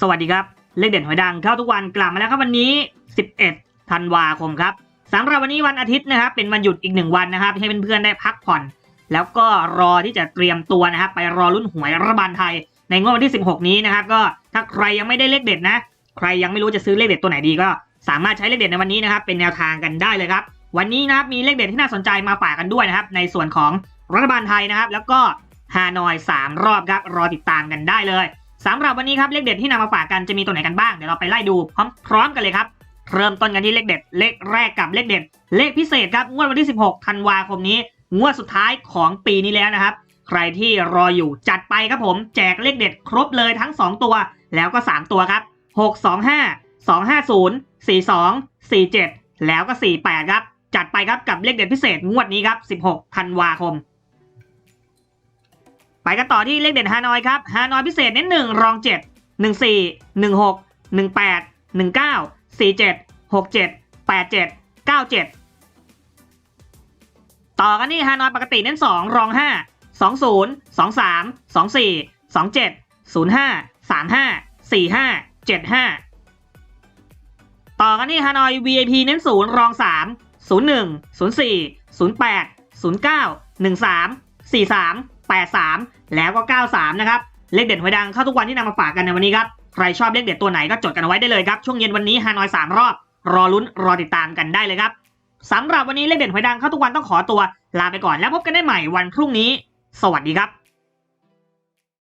สวัสดีครับ เลขเด่นหวยดังเข้าทุกวันกลับมาแล้วครับวันนี้ 11 ธันวาคมครับสำหรับวันนี้วันอาทิตย์นะครับ เป็นวันหยุดอีกหนึ่งวันนะครับ ให้เพื่อนๆได้พักผ่อน แล้วก็รอที่จะเตรียมตัวนะครับไปรอรุ่นหวยรัฐบาลไทย ในงวดวันที่ 16 นี้นะครับ ก็ถ้าใครยังไม่ได้เลขเด็ดนะ ใครยังไม่รู้จะซื้อเลขเด็ดตัวไหนดีก็ สามารถใช้เลขเด็ดในวันนี้นะครับ เป็นแนวทางกันได้เลยครับ วันนี้นะครับมีเลขเด็ดที่น่าสนใจมาฝากกันด้วยนะครับ ในส่วนของรัฐบาลไทยนะครับ แล้วก็ฮานอยสามรอบครับรอติดตามกันได้เลย สำหรับวันนี้ครับเลขเด็ดที่นำมาฝากกันจะมีตัวไหนกันบ้างเดี๋ยวเราไปไล่ดูพร้อมๆกันเลยครับเริ่มต้นกันที่เลขเด็ด เลขแรกกับเลขเด็ด เลขพิเศษครับงวดวันที่ 16 ธันวาคมนี้ งวดสุดท้ายของปีนี้แล้วนะครับ ใครที่รออยู่จัดไปครับผม แจกเลขเด็ดครบเลยทั้ง 2 ตัว แล้วก็ 3 ตัวครับ 625 250 42 47 แล้วก็ 48 ครับ จัดไปครับกับเลขเด็ดพิเศษงวดนี้ครับ 16 ธันวาคม ไปกันต่อที่เลขเด่นฮานอยครับฮานอยพิเศษเน้นหนึ่งรองเจ็ดหนึ่งสี่หนึ่งหกหนึ่งแปดหนึ่งเก้าสี่เจ็ดหกเจ็ดแปดเจ็ดเก้าเจ็ดต่อกันที่ฮานอยปกติเน้นสองรองห้าสองศูนย์สองสามสองสี่สองเจ็ดศูนย์ห้าสามห้าสี่ห้าเจ็ดห้าต่อกันที่ฮานอย VIP เน้นศูนย์รองสามศูนย์หนึ่งศูนย์สี่ศูนย์แปดศูนย์เก้าหนึ่งสามสี่สาม 83 แล้วก็ 93 นะครับ เลขเด็ดหวยดังเข้าทุกวันที่นำมาฝากกันในวันนี้ครับ ใครชอบเลขเด็ดตัวไหนก็จดกันเอาไว้ได้เลยครับ ช่วงเย็นวันนี้ฮานอย 3 รอบ รอลุ้นรอติดตามกันได้เลยครับสำหรับวันนี้เลขเด็ดหวยดังเข้าทุกวันต้องขอตัวลาไปก่อนแล้วพบกันได้ใหม่วันพรุ่งนี้ สวัสดีครับ